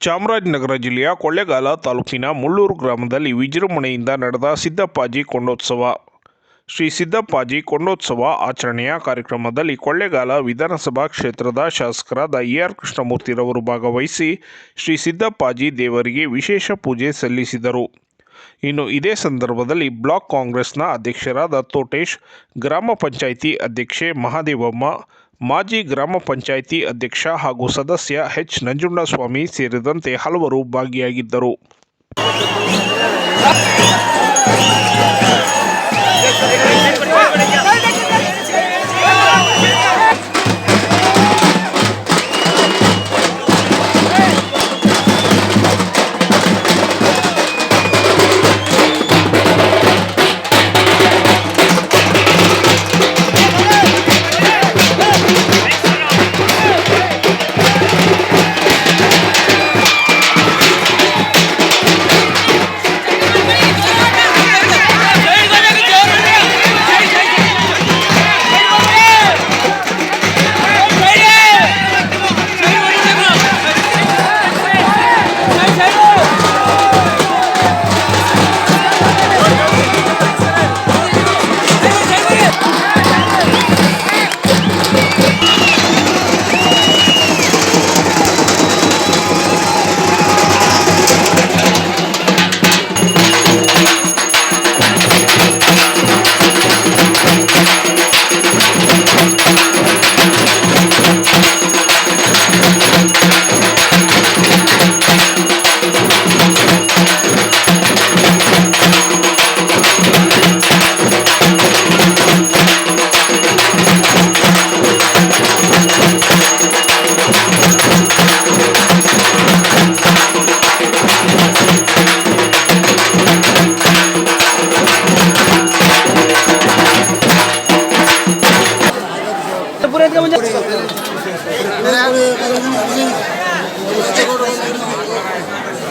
ಚಾಮರಾಜನಗರ ಜಿಲ್ಲೆಯ ಕೊಳ್ಳೇಗಾಲ ತಾಲೂಕಿನ ಮುಳ್ಳೂರು ಗ್ರಾಮದಲ್ಲಿ ವಿಜೃಂಭಣೆಯಿಂದ ನಡೆದ ಸಿದ್ದಪ್ಪಾಜಿ ಕೊಂಡೋತ್ಸವ. ಶ್ರೀ ಸಿದ್ದಪ್ಪಾಜಿ ಕೊಂಡೋತ್ಸವ ಆಚರಣೆಯ ಕಾರ್ಯಕ್ರಮದಲ್ಲಿ ಕೊಳ್ಳೇಗಾಲ ವಿಧಾನಸಭಾ ಕ್ಷೇತ್ರದ ಶಾಸಕರಾದ ಎ ಆರ್ ಕೃಷ್ಣಮೂರ್ತಿರವರು ಭಾಗವಹಿಸಿ ಶ್ರೀ ಸಿದ್ದಪ್ಪಾಜಿ ದೇವರಿಗೆ ವಿಶೇಷ ಪೂಜೆ ಸಲ್ಲಿಸಿದರು. ಇನ್ನು ಇದೇ ಸಂದರ್ಭದಲ್ಲಿ ಬ್ಲಾಕ್ ಕಾಂಗ್ರೆಸ್ನ ಅಧ್ಯಕ್ಷರಾದ ತೋಟೇಶ್, ಗ್ರಾಮ ಪಂಚಾಯಿತಿ ಅಧ್ಯಕ್ಷೆ ಮಹಾದೇವಮ್ಮ ಮಾಜಿ ಗ್ರಾಮ ಪಂಚಾಯಿತಿ ಅಧ್ಯಕ್ಷ ಹಾಗೂ ಸದಸ್ಯ ಎಚ್. ನಂಜುಂಡಸ್ವಾಮಿ ಸೇರಿದಂತೆ ಹಲವರು ಭಾಗಿಯಾಗಿದ್ದರು.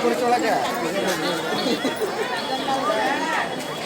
ಕುರಿಚೊಳಗೆ